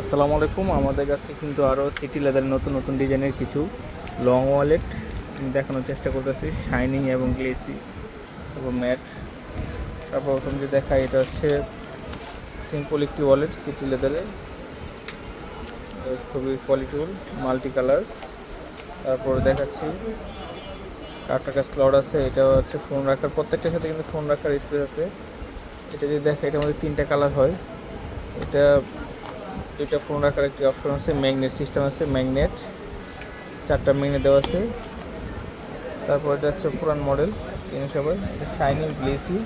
আসসালামু আলাইকুম। আমাদের কাছে কিন্তু আরও সিটি লেদারের নতুন নতুন ডিজাইনের কিছু লং ওয়ালেট দেখানোর চেষ্টা করতেছি। শাইনিং এবং গ্লেসি এবং ম্যাট সর্বপ্রথম যে দেখায় এটা হচ্ছে সিম্পল একটি ওয়ালেট সিটি লেদারের খুবই কোয়ালিটিফুল মাল্টি কালার তারপরে দেখাচ্ছি কাঠটা কাজ স্লট আছে। এটা হচ্ছে ফোন রাখার, প্রত্যেকটার সাথে কিন্তু ফোন রাখার স্পেস আছে। এটা যদি দেখা এটার মধ্যে তিনটা কালার হয়। এটা দুইটা ফোন রাখার একটি অপশন আছে ম্যাগনেট সিস্টেম আছে ম্যাগনেট চারটা ম্যাগনেট দেওয়া আছে। তারপর এটা হচ্ছে পুরান মডেল চিনি সবাই। এটা শাইনি গ্লেসি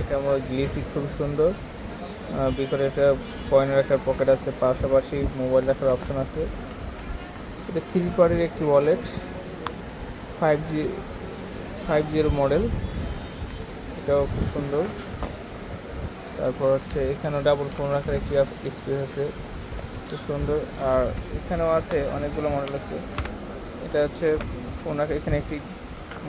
এটা আমার গ্লেসি খুব সুন্দর। ভিতরে এটা কয়েন রাখার পকেট আছে, পাশাপাশি মোবাইল রাখার অপশন আছে। এটা থ্রি পার্টির একটি wallet five G five zero model এটাও খুব সুন্দর। তারপর হচ্ছে এখানেও ডাবল ফোন রাখার একটি স্পেস আছে। খুব সুন্দর। আর এখানেও আছে অনেকগুলো মডেল আছে। এটা হচ্ছে ফোন রাখার, এখানে একটি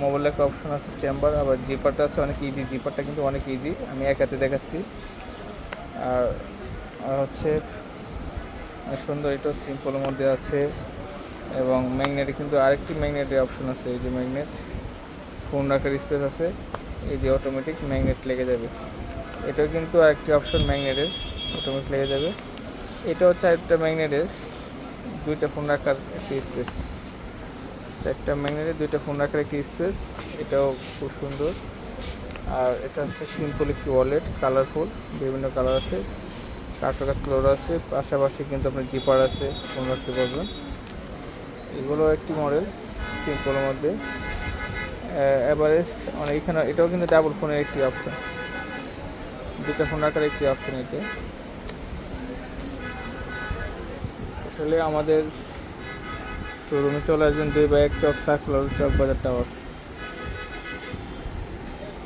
মোবাইল রাখার অপশন আছে চেম্বার আবার জিপারটা আছে, অনেক ইজি জিপারটা কিন্তু অনেক ইজি আমি এক হাতে দেখাচ্ছি। আর আর হচ্ছে সুন্দর, এটা সিম্পলের মধ্যে আছে। এবং ম্যাগনেটে কিন্তু আরেকটি ম্যাগনেটের অপশন আছে। এই যে ম্যাগনেট ফোন রাখার স্পেস আছে। এই যে অটোমেটিক ম্যাগনেট লেগে যাবে। এটাও কিন্তু আরেকটি অপশন ম্যাগনেটের অটোমেটিক লেগে যাবে। এটাও চারটা ম্যাগনেটের দুইটা ফোন রাখার একটি স্পেস চারটা ম্যাগনেটের দুইটা ফোন রাখার একটি স্পেস এটাও খুব সুন্দর। আর এটা হচ্ছে সিম্পল একটি ওয়ালেট কালারফুল বিভিন্ন কালার আছে। কাজ ফ্লোর আছে, পাশাপাশি কিন্তু আপনার জিপার আছে ফোন রাখতে পারবেন। এগুলো একটি মডেল সিম্পলের মধ্যে। এভারেস্ট অনেক এখানে, এটাও কিন্তু ডাবল ফোনের একটি অপশন ফোন রাখার একটি অপশন এতে আসলে আমাদের শোরুমে চলে আসবেন দুই বা এক চক সার্কুলার চক বাজার টাওয়ার